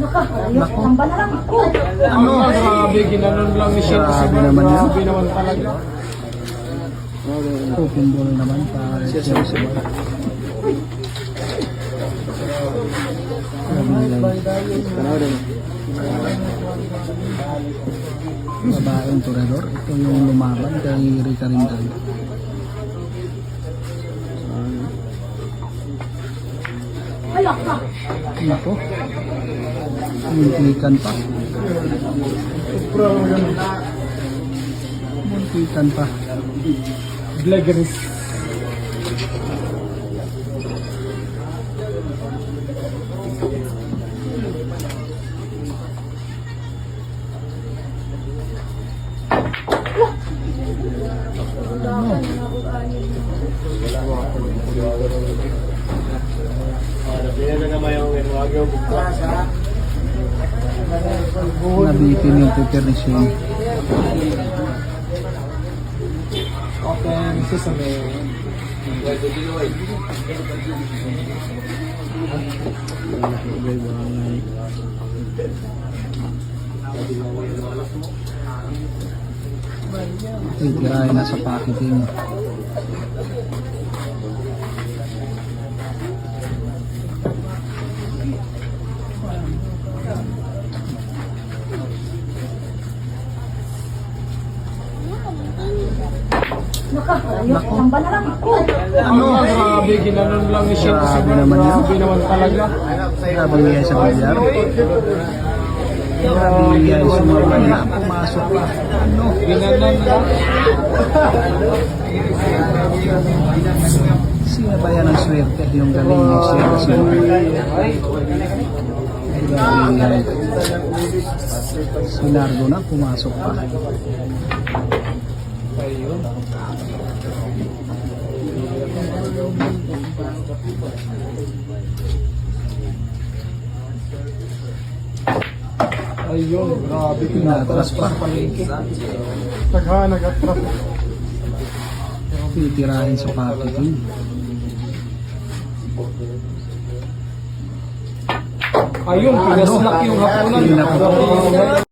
Tamba na lang ako. Ano? Grabe, ginanon lang ni Shin. Grabe naman yun. Grabe naman talaga. Open ball naman para Chelsea. Babaeng turador. Ito yung lumaban kay Rica Rindal. Ka. Nako. Muntikan pa. Muntikan pa. Blaggeris. Nabitin yung Peter ni Shane. Open sesame. Titirahin na sa packaging. Naka, ayos. Tamba na lang ako. Ano? Grabe, ginanon lang ni Shin. Grabe naman yun. Grabe naman talaga. Grabe yan sa bilyar. Grabe yan sumabay na. Pumasok pa. Ano? Ginanon lang. Sino ba yan ang swerte? Yung galing yung swerte sino? Grabe yan. Si Nardo na pumasok pa. Ayun, grabe. Pinatras pa. Tagha, nag-atras. Titirahin sa packaging. Ayun, pinaslak yung hapunan.